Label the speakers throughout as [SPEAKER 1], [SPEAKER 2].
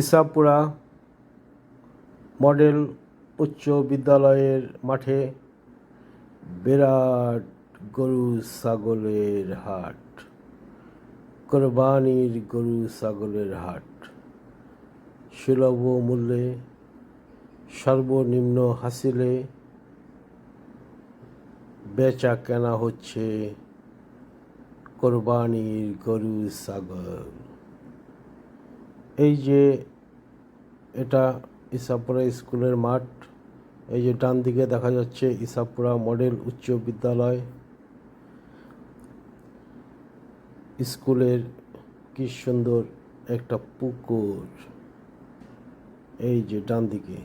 [SPEAKER 1] Isapura model উচ্চ বিদ্যালয়ের মাঠে বিরাট গরু ছাগলের হাট, কোরবানির গরু ছাগলের হাট। সুলভ মূল্যে সর্বনিম্ন হাসিলে বেচা কেনা হচ্ছে কোরবানির গরু ছাগল। এই যে এটা ইসাপুরা স্কুলের মাঠ, এই যে ডান দিকে দেখা যাচ্ছে ইসাপুরা মডেল উচ্চ বিদ্যালয়। স্কুলের কি সুন্দর একটা পুকুর, এই যে ডান দিকে।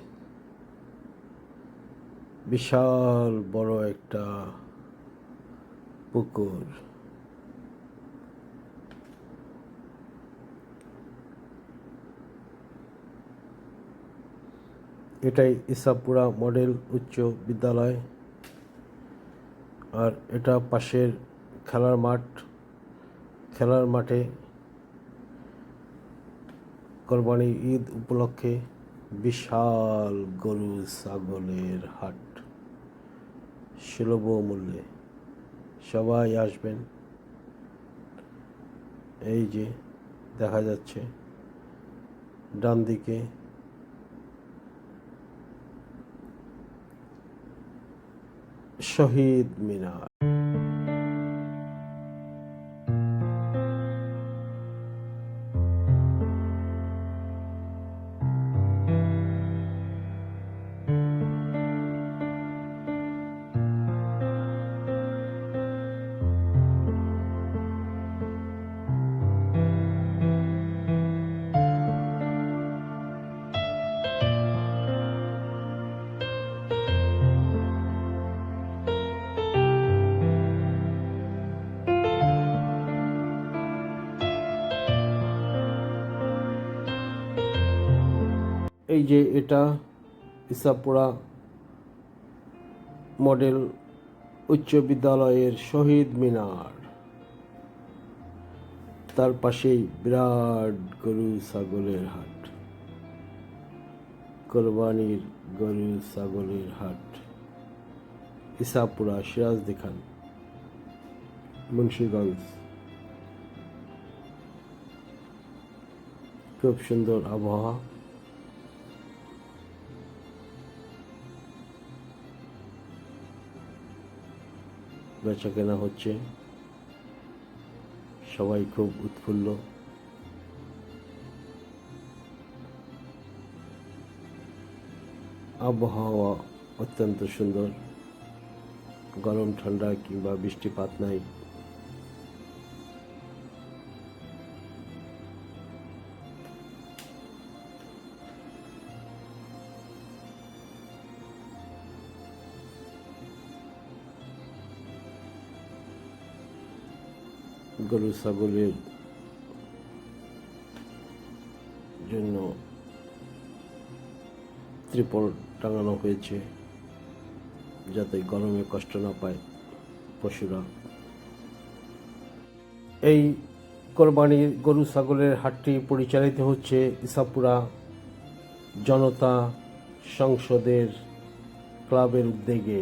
[SPEAKER 1] বিশাল বড় একটা পুকুর। এটাই ইসাপুরা মডেল উচ্চ বিদ্যালয়। আর এটা পাশের খেলার মাঠ। খেলার মাঠে কোরবানি ঈদ উপলক্ষে বিশাল গরু ছাগলের হাট। সুলভ মূল্যে সবাই আসবেন। এই যে দেখা যাচ্ছে ডান দিকে শহীদ মিনার। এই যে এটা ইসাপুরা মডেল উচ্চ বিদ্যালয়ের শহীদ মিনার। তার পাশেই বিরাট গরু ছাগলের হাট। কোরবানির গরু ছাগলের হাট। ইসাপুরা সিরাজ দেখান মুন্সিগঞ্জ। খুব সুন্দর আবহাওয়া। বেচা কেনা হচ্ছে। সবাই খুব উৎফুল্ল। আবহাওয়া অত্যন্ত সুন্দর। গরম ঠান্ডা কিংবা বৃষ্টিপাত নাই। গরু, ছাগলের জন্য ত্রিপল টাঙানো হয়েছে যাতে গরমে কষ্ট না পায় পশুরা। এই কোরবানির গরু, ছাগলের হাটটি পরিচালিত হচ্ছে ইসাপুরা জনতা সংসদের ক্লাবের উদ্যোগে।